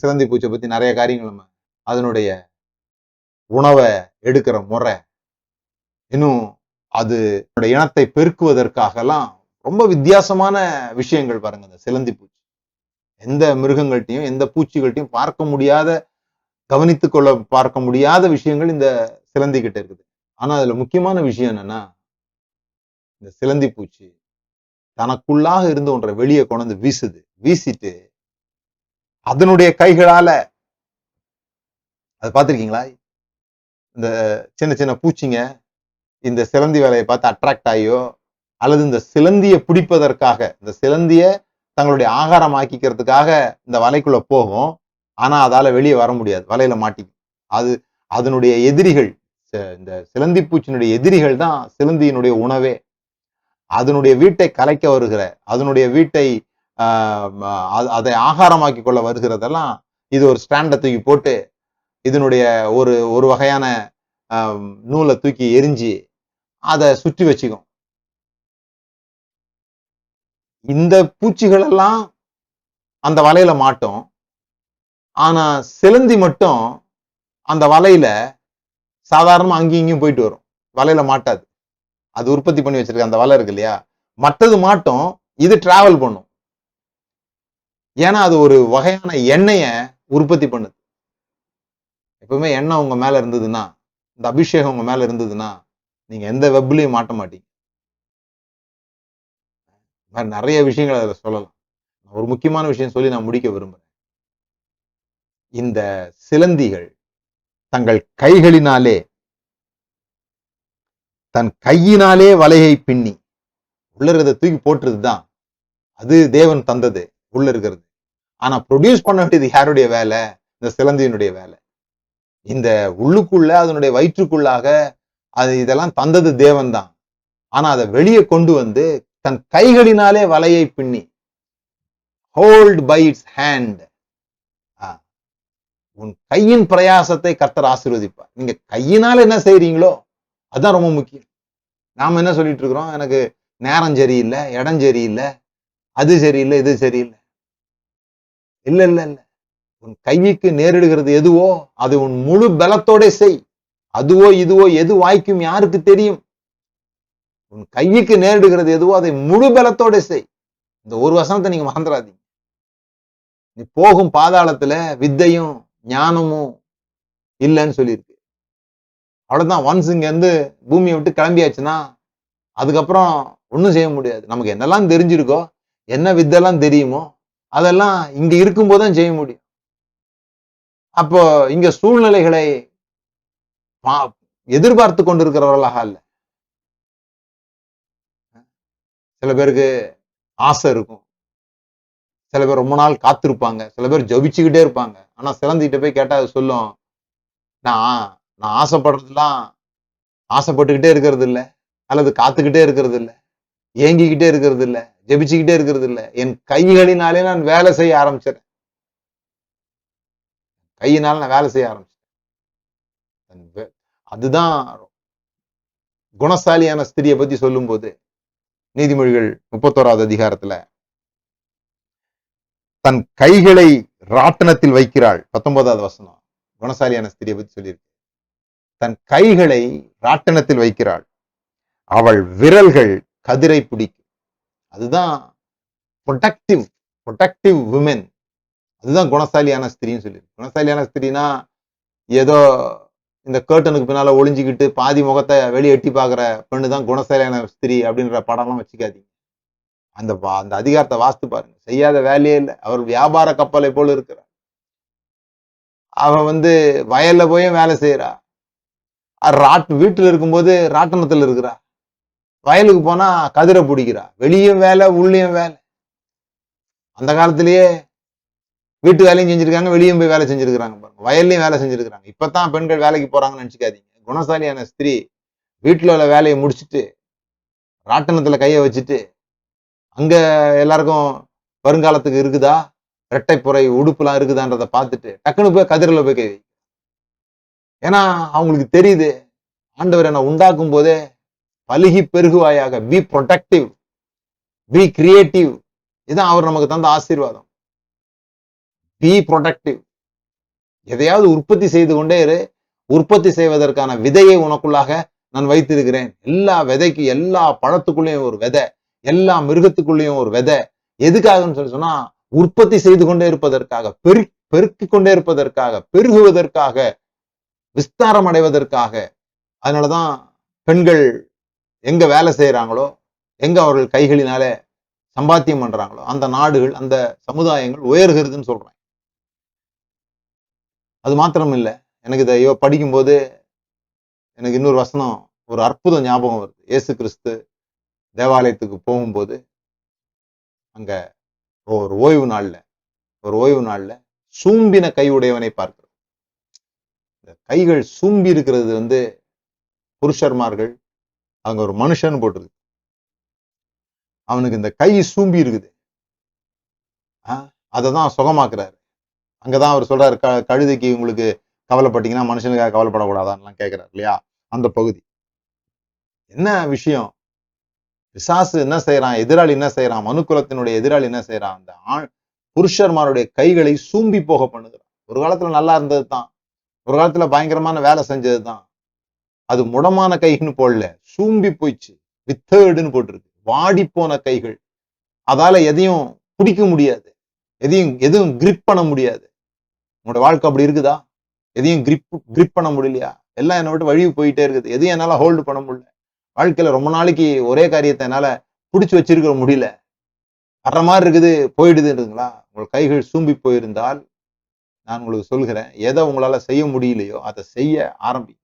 சிலந்தி பூச்சை பத்தி நிறைய காரியங்கள் நம்ம அதனுடைய உணவை எடுக்கிற முறை. இன்னும் அது இனத்தை பெருக்குவதற்காகலாம் ரொம்ப வித்தியாசமான விஷயங்கள் பாருங்க இந்த சிலந்தி பூச்சி. எந்த மிருகங்கள்ட்டையும் எந்த பூச்சிகள்ட்டையும் பார்க்க முடியாத கவனித்து கொள்ள பார்க்க முடியாத விஷயங்கள் இந்த சிலந்தி கிட்ட இருக்குது. ஆனா அதுல முக்கியமான விஷயம் என்னன்னா இந்த சிலந்தி பூச்சி தனக்குள்ளாக இருந்து ஒன்றை வெளியே கொண்டு வந்து வீசுது. வீசிட்டு அதனுடைய கைகளால அது பார்த்துருக்கீங்களா? இந்த சின்ன சின்ன பூச்சிங்க இந்த சிலந்தி வேலையை பார்த்து அட்ராக்ட் ஆகியோ அல்லது இந்த சிலந்தியை பிடிப்பதற்காக இந்த சிலந்தியை தங்களுடைய ஆகாரம் ஆக்கிக்கிறதுக்காக இந்த வலைக்குள்ள போகும். ஆனா அதால வெளியே வர முடியாது. வலையில மாட்டிக்கும். அது அதனுடைய எதிரிகள் இந்த சிலந்தி பூச்சினுடைய எதிரிகள் தான் சிலந்தியினுடைய உணவே. அதனுடைய வீட்டை கலைக்க வருகிற அதனுடைய வீட்டை அதை ஆகாரமாக்கி கொள்ள வருகிறதெல்லாம் இது ஒரு ஸ்டாண்டை தூக்கி போட்டு இதனுடைய ஒரு ஒரு வகையான ஆஹ், நூலை தூக்கி எரிஞ்சு அதை சுற்றி வச்சுக்கும். இந்த பூச்சிகள் எல்லாம் அந்த வலையில மாட்டும். ஆனா சிலந்தி மட்டும் அந்த வலையில சாதாரணமா அங்கேயும் இங்கேயும் போயிட்டு வரும். வலையில மாட்டாது. அது உற்பத்தி பண்ணி வச்சிருக்க அந்த வலை இருக்கு இல்லையா? மற்றது மாட்டும். இது டிராவல் பண்ணும். ஏன்னா அது ஒரு வகையான எண்ணெயை உற்பத்தி பண்ணுது. எப்பவுமே எண்ணெய் உங்க மேல இருந்ததுன்னா இந்த அபிஷேகம் உங்க மேல இருந்ததுன்னா நீங்க எந்த வெப்லையும் மாட்ட மாட்டீங்க. மாதிரி நிறைய விஷயங்கள் அதில் சொல்லலாம். ஒரு முக்கியமான விஷயம் சொல்லி நான் முடிக்க விரும்புறேன். இந்த சிலந்திகள் தங்கள் கைகளினாலே தன் கையினாலே வலையை பின்னி உள்ள இருக்கிறத தூக்கி போட்டுறது தான் அது தேவன் தந்தது உள்ள இருக்கிறது. ஆனா ப்ரொடியூஸ் பண்ண வேண்டியது யாருடைய வேலை? இந்த சிலந்தியினுடைய வேலை. இந்த உள்ளுக்குள்ள அதனுடைய வயிற்றுக்குள்ளாக அது இதெல்லாம் தந்தது தேவன் தான் ஆனா அதை வெளியே கொண்டு வந்து தன் கைகளினாலே வலையை பின்னி ஹோல்ட் பை இட்ஸ் ஹேண்ட் உன் கையின் பிரயாசத்தை கர்த்தர் ஆசீர்வதிப்பார். நீங்க கையினால என்ன செய்யறீங்களோ அதுதான் ரொம்ப முக்கியம். நாம என்ன சொல்லிட்டு இருக்கிறோம்? எனக்கு நேரம் சரியில்லை இடம் சரியில்லை அது சரியில்லை இது சரியில்லை. இல்ல இல்ல இல்ல. உன் கைக்கு நேரிடுகிறது எதுவோ அது உன் முழு பலத்தோட செய். அதுவோ இதுவோ எது வாய்க்கும் யாருக்கு தெரியும்? உன் கைக்கு நேரிடுகிறது எதுவோ அதை முழு பலத்தோட செய். இந்த ஒரு வசனத்தை நீங்க மறந்துடாதீங்க. நீ போகும் பாதாளத்துல வித்தையும் ஞானமும் இல்லைன்னு சொல்லியிருக்கு. அவ்வளவுதான். ஒன்ஸ் இங்க இருந்து பூமியை விட்டு கிளம்பியாச்சுன்னா அதுக்கப்புறம் ஒண்ணும் செய்ய முடியாது. நமக்கு என்னெல்லாம் தெரிஞ்சிருக்கோ என்ன வித்தெல்லாம் தெரியுமோ அதெல்லாம் இங்க இருக்கும்போது தான் செய்ய முடியும். அப்போ இங்க சூழ்நிலைகளை எதிர்பார்த்து கொண்டிருக்கிறவர்களாக அல்ல. சில பேருக்கு ஆசை இருக்கும். சில பேர் ரொம்ப நாள் காத்திருப்பாங்க. சில பேர் ஜபிச்சுக்கிட்டே இருப்பாங்க. ஆனா சிலந்திகிட்ட போய் கேட்டா அது சொல்லும். நான் நான் ஆசைப்படுறதுலாம் ஆசைப்பட்டுக்கிட்டே இருக்கிறது இல்லை. அல்லது காத்துக்கிட்டே இருக்கிறது இல்லை. ஏங்கிக்கிட்டே இருக்கிறது இல்லை. ஜெபிச்சுக்கிட்டே இருக்கிறது இல்ல என் கைகளினாலே நான் வேலை செய்ய ஆரம்பிச்சிடறேன் கையினால நான் வேலை செய்ய ஆரம்பிச்சேன் அதுதான் குணசாலியான ஸ்திரியை பத்தி சொல்லும்போது நீதிமொழிகள் முப்பத்தோராவது அதிகாரத்துல தன் கைகளை ராட்டனத்தில் வைக்கிறாள். பத்தொன்பதாவது வசனம் குணசாலியான ஸ்திரியை பத்தி சொல்லியிருக்கு. தன் கைகளை ராட்டனத்தில் வைக்கிறாள். அவள் விரல்கள் கதிரை பிடிக்கும். அதுதான் ப்ரொடக்டிவ் ப்ரொடக்டிவ் விமென் அதுதான் குணசாலியான ஸ்திரின்னு சொல்லி குணசாலியான ஸ்திரீனா ஏதோ இந்த கேர்ட்டனுக்கு பின்னால ஒளிஞ்சுக்கிட்டு பாதி முகத்தை வெளியே எட்டி பார்க்குற பெண்ணு தான் குணசாலியான ஸ்திரீ அப்படின்ற படம்லாம் வச்சுக்காதீங்க. அந்த வா- அந்த அதிகாரத்தை வாஸ்து பாருங்க. செய்யாத வேலையே இல்லை. அவர் வியாபார கப்பலை போல இருக்கிறார். அவ வந்து வயல்ல போய் வேலை செய்யறா. ராட் வீட்டில் இருக்கும்போது ராட்டணத்தில் இருக்கிறா வயலுக்கு போனா கதிரை பிடிக்கிறா. வெளியும் வேலை உள்ளேயும் வேலை. அந்த காலத்திலேயே வீட்டு வேலையும் செஞ்சிருக்காங்க வெளியும் போய் வேலை செஞ்சிருக்கிறாங்க பாருங்க. வயல்லையும் வேலை செஞ்சிருக்கிறாங்க. இப்பதான் பெண்கள் வேலைக்கு போறாங்கன்னு நினைச்சுக்காதீங்க. குணசாலியான ஸ்திரீ வீட்டுல உள்ள வேலையை முடிச்சிட்டு ராட்டனத்துல கையை வச்சுட்டு அங்க எல்லாருக்கும் வருங்காலத்துக்கு இருக்குதா? இரட்டைப்புறை உடுப்புலாம் இருக்குதான்றதை பார்த்துட்டு டக்குன்னு போய் கதிரில போய் கை வை. ஏன்னா அவங்களுக்கு தெரியுது ஆண்டவர் என்னை உண்டாக்கும் போதே பழுகி பெருகுவாயாக. பி ப்ரொடக்டிவ் பி கிரியேட்டிவ் இதுதான் அவர் நமக்கு தந்த ஆசீர்வாதம். பி ப்ரொடக்டிவ் எதையாவது உற்பத்தி செய்து கொண்டே இரு. உற்பத்தி செய்வதற்கான விதையை உனக்குள்ளாக நான் வைத்திருக்கிறேன். எல்லா விதைக்கு எல்லா பழத்துக்குள்ளேயும் ஒரு விதை. எல்லா மிருகத்துக்குள்ளேயும் ஒரு விதை. எதுக்காகன்னு சொல்லி சொன்னா உற்பத்தி செய்து கொண்டே இருப்பதற்காக பெரு பெருக்கிக் கொண்டே இருப்பதற்காக பெருகுவதற்காக விஸ்தாரம் அடைவதற்காக அதனாலதான் பெண்கள் எங்க வேலை செய்யறாங்களோ எங்க அவர்கள் கைகளினால சம்பாத்தியம் பண்றாங்களோ அந்த நாடுகள் அந்த சமுதாயங்கள் உயர்கிறதுன்னு சொல்றேன் அது மாத்திரம் இல்லை எனக்கு இதை ஐயோ படிக்கும்போது எனக்கு இன்னொரு வசனம் ஒரு அற்புதம் ஞாபகம் வருது. ஏசு கிறிஸ்து தேவாலயத்துக்கு போகும்போது அங்க ஒரு ஓய்வு நாள்ல ஒரு ஓய்வு நாள்ல சூம்பின கை உடையவனை பார்க்கிறோம். இந்த கைகள் சூம்பி இருக்கிறது வந்து புருஷர்மார்கள் அங்க ஒரு மனுஷன் போட்டிருக்கு அவனுக்கு இந்த கை சூம்பி இருக்குது. அதை தான் சுகமாக்குறாரு. அங்கதான் அவர் சொல்றாரு க கழுதைக்கு உங்களுக்கு கவலைப்பட்டீங்கன்னா மனுஷனுக்காக கவலைப்படக்கூடாதான்லாம் கேட்கிறார் இல்லையா? அந்த பகுதி. என்ன விஷயம்? பிசாசு என்ன செய்யறான் எதிராளி என்ன செய்யறான் மனுக்குலத்தினுடைய எதிராளி என்ன செய்யறான் அந்த ஆண் புருஷர்மாருடைய கைகளை சூம்பி போக பண்ணுகிறான். ஒரு காலத்துல நல்லா இருந்தது தான் ஒரு காலத்துல பயங்கரமான வேலை செஞ்சது தான் அது முடமான கைன்னு போடல. சூம்பி போயிடுச்சு. வித்தேடுன்னு போட்டிருக்கு. வாடி போன கைகள். அதால எதையும் பிடிக்க முடியாது. எதையும் எதுவும் கிரிப் பண்ண முடியாது. உங்களோட வாழ்க்கை அப்படி இருக்குதா? எதையும் கிரிப் கிரிப் பண்ண முடியலையா? எல்லாம் என்னை விட்டு வழி போயிட்டே இருக்குது. எதையும் என்னால ஹோல்டு பண்ண முடியல. வாழ்க்கையில ரொம்ப நாளைக்கு ஒரே காரியத்தை என்னால பிடிச்சி வச்சிருக்க முடியல. வர்ற மாதிரி இருக்குது போயிடுதுன்றதுங்களா? உங்கள் கைகள் சூம்பி போயிருந்தால் நான் உங்களுக்கு சொல்கிறேன். எதை உங்களால செய்ய முடியலையோ அதை செய்ய ஆரம்பி.